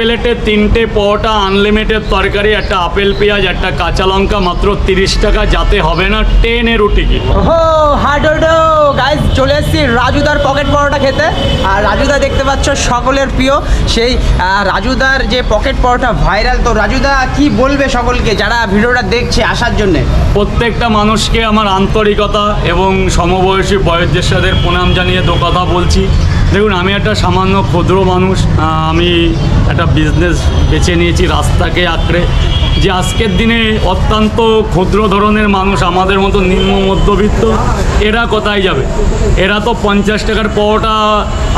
প্লেটে তিনটে পরোটা আনলিমিটেড তরকারি একটা আপেল পেঁয়াজ একটা কাঁচা লঙ্কা মাত্র তিরিশ টাকা। যাতে হবে না টেনেরও টিকিট গাইজ চলে এসেছি রাজুদার পকেট পরোটা খেতে। আর রাজুদা দেখতে পাচ্ছ সকলের প্রিয়। সেই রাজুদার যে পকেট পরোটা ভাইরাল তো রাজুদা কি বলবে সকলকে যারা ভিডিওটা দেখছে আসার জন্য? প্রত্যেকটা মানুষকে আমার আন্তরিকতা এবং সমবয়সী বয়োজ্যেষ্ঠদের প্রণাম জানিয়ে দু কথা বলছি। দেখুন আমি একটা সামান্য ক্ষুদ্র মানুষ আমি একটা বিজনেস বেছে নিয়েছি রাস্তাকে আঁকড়ে। যে আজকের দিনে অত্যন্ত ক্ষুদ্র ধরনের মানুষ আমাদের মতো নিম্ন মধ্যবিত্ত এরা কোথায় যাবে? এরা তো পঞ্চাশ টাকার পরোটা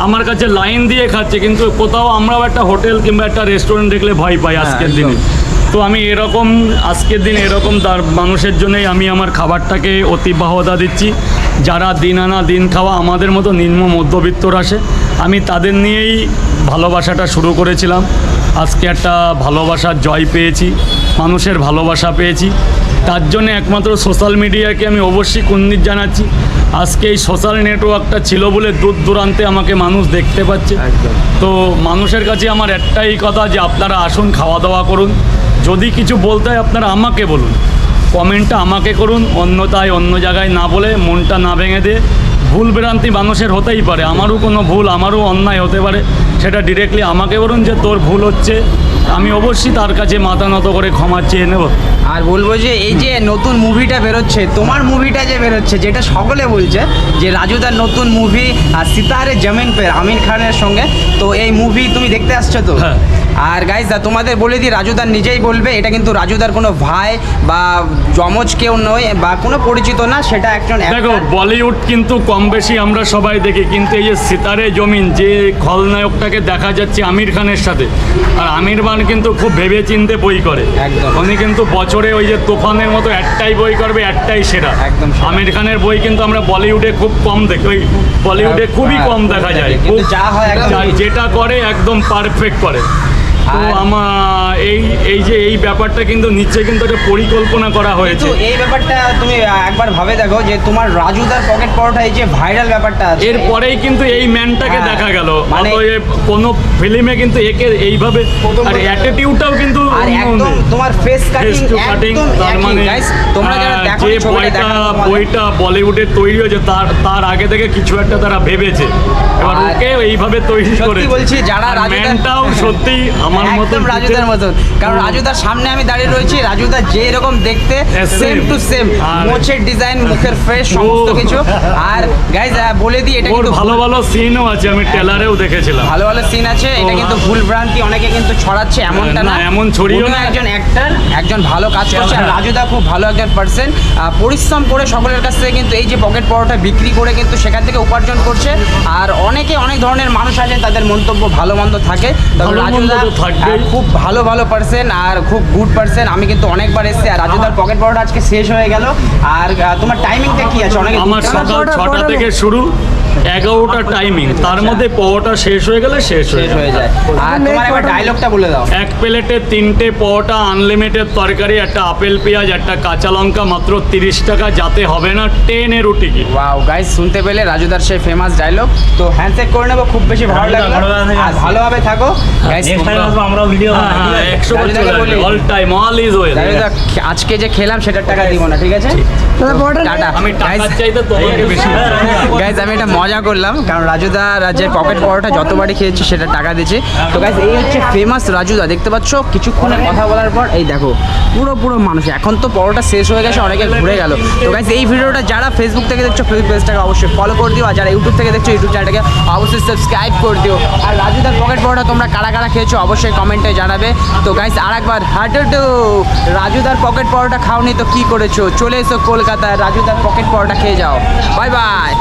আমার কাছে লাইন দিয়ে খাচ্ছে কিন্তু কোথাও আমরাও একটা হোটেল কিংবা একটা রেস্টুরেন্ট দেখলে ভয় পাই আজকের দিনে। তো আমি এরকম আজকের দিন এরকম তার মানুষের জন্যই আমি আমার খাবারটাকে অতিবাহতা দিচ্ছি। যারা দিন আনা দিন খাওয়া আমাদের মতো নিম্ন মধ্যবিত্তর আসে আমি তাদের নিয়েই ভালোবাসাটা শুরু করেছিলাম। আজকে একটা ভালোবাসার জয় পেয়েছি মানুষের ভালোবাসা পেয়েছি। তার জন্য একমাত্র সোশ্যাল মিডিয়াকে আমি অবশ্যই কুন্দিত জানাচ্ছি। আজকে এই সোশ্যাল নেটওয়ার্কটা ছিল বলে দূর দূরান্তে আমাকে মানুষ দেখতে পাচ্ছে। তো মানুষের কাছে আমার একটাই কথা যে আপনারা আসুন খাওয়া দাওয়া করুন। যদি কিছু বলতে হয় আপনারা আমাকে বলুন। কমেন্টটা আমাকে করুন অন্যতায় অন্য জায়গায় না বলে মনটা না ভেঙে দিয়ে। ভুল ভ্রান্তি মানুষের হতেই পারে আমারও কোনো ভুল আমারও অন্যায় হতে পারে সেটা ডিরেক্টলি আমাকে বলুন যে তোর ভুল হচ্ছে। আমি অবশ্যই তার কাছে মাথা নত করে ক্ষমা চেয়ে নেব। আর বলব যে এই যে নতুন মুভিটা বেরোচ্ছে তোমার মুভিটা যে বেরোচ্ছে যেটা সকলে বলছে যে রাজুদার নতুন মুভি আর সিতারে জমিন পে আমির খানের সঙ্গে তো এই মুভি তুমি দেখতে আসছো তো? হ্যাঁ। আর গাইজ তোমাদের বলে দিই রাজুদার নিজেই বলবে এটা কিন্তু রাজুদার কোনো ভাই বা যমজ কেউ নয় বা কোনো পরিচিত না সেটা একজন দেখো বলিউড কিন্তু কম বেশি আমরা সবাই দেখি কিন্তু এই যে সিতারে জমিন যে খলনায়কটাকে দেখা যাচ্ছে আমির খানের সাথে আর আমির খান কিন্তু খুব ভেবে চিনতে বই করে। একদম। উনি কিন্তু বছরে ওই যে তুফানের মতো একটাই বই করবে একটাই সেরা। একদম আমির খানের বই কিন্তু আমরা বলিউডে খুব কম দেখি ওই বলিউডে খুবই কম দেখা যায়। হ্যাঁ, যা হয় যেটা করে একদম পারফেক্ট করে। তো আমার এই এই যে এই ব্যাপারটা কিন্তু নিচে কিন্তু একটা পরিকল্পনা করা হয়েছে। এই ব্যাপারটা তুমি একবার ভাবে দেখো যে তোমার রাজুদার পকেট পরোটা এই যে ভাইরাল ব্যাপারটা আছে, এরপরেই কিন্তু এই ম্যানটাকে হ্যাঁ, দেখা গেল। মানে- কোনো ফিল্মে কিন্তু একে এইভাবে আর অ্যাটিটিউডটাও কিন্তু আর একদম তোমার ফেস কাটিং তার মানে তোমরা যারা দেখো যে বইটা বইটা বলিউডে তৈরি হয়েছে তার তার আগে থেকে কিছু একটা তারা ভেবেছে। এবার ওকে এইভাবে তৈরি করে বলছি, যারা রাজুদার- সত্যি আমার মতো একদম রাজুদার মতন। কারণ রাজুদার সামনে আমি দাঁড়িয়ে রয়েছি রাজুদা যে রকম দেখতে সেম টু সেম মুখের ডিজাইন মুখের ফ্রেশ সমস্ত কিছু। আর গাইজ বলে দিই এটা কিন্তু ভালো ভালো সিনও আছে আমি ট্রেলারেও দেখেছিলাম। ভালো ভালো সিন আছে এটা কিন্তু। ভুল ভ্রান্তি অনেকে কিন্তু ছড়াচ্ছে এমনটা না, এমন ছড়িয়েও না। একজন একজন ভালো কাজ করছে আর রাজুদা খুব ভালো একজন পার্সন পরিশ্রম করে সকলের কাছ থেকে কিন্তু এই যে পকেট পরোটা বিক্রি করে কিন্তু সেখান থেকে উপার্জন করছে আর অনেকে অনেক ধরনের মানুষ আছে তাদের মন্তব্য ভালো মন্দ থাকে। তবে রাজুদা খুব ভালো ভালো পার্সন আর খুব গুড পার্সন আমি কিন্তু অনেকবার এসেছি আর রাজুদার পকেট পরোটা আজকে শেষ হয়ে গেল। আর তোমার টাইমিংটা কি আছে? অনেকে আমার সকাল ছটা থেকে শুরু। এগারোটা টাইমিং তার মধ্যে পরোটা শেষ হয়ে গেলে শেষ হয়ে হয়ে যায়। আর তোমার একবার ডায়লগটা বলে দাও। এক প্লেটে তিনটে পরোটা আনলিমিটেড তরকারি একটা আপেল পেঁয়াজ একটা কাঁচা লঙ্কা মাত্র তিরিশ টাকা যাতে হবে না টেনেরও টিকিট ওয়াও গাইস শুনতে পেলে রাজুদার সেই ফেমাস ডায়লগ তো হ্যান্ডশেক করে নেব খুব বেশি ভালো লাগল ভালোভাবে আর ভালোভাবে থাকো। Guys video all time all is well আজকে যে খেলাম সেটার টাকা দিব না ঠিক আছে? টাটা। আমি টাকা চাইতে তোমাকে বেশি গাইজ আমি এটা মজা করলাম, কারণ রাজুদা যে পকেট পরোটা যতবারই খেয়েছি সেটা টাকা দিয়েছে। তো গাইজ এই হচ্ছে ফেমাস রাজুদা, দেখতে পাচ্ছ? কিছুক্ষণের কথা বলার পর, এই দেখো, পুরো পুরো মানুষ। এখন তো পরোটা শেষ হয়ে গেছে, অনেকে ঘুরে গেল। তো গাইজ এই ভিডিওটা যারা ফেসবুক থেকে দেখছ ফেসবুক পেজটাকে অবশ্যই ফলো করে দিও, আর যারা ইউটিউব থেকে দেখছ ইউটিউব চ্যানেলটাকে অবশ্যই সাবস্ক্রাইব করে দিও। আর রাজুদার পকেট পরোটা তোমরা কারা কারা খেয়েছো, অবশ্যই কমেন্টে জানাবে। তো গাইজ আর একবার হার্টেটু রাজুদার পকেট পরোটা খাওনি তো কি করেছ? চলে এসো কলকাতায়, রাজুদার পকেট পরোটা খেয়ে যাও। Bye bye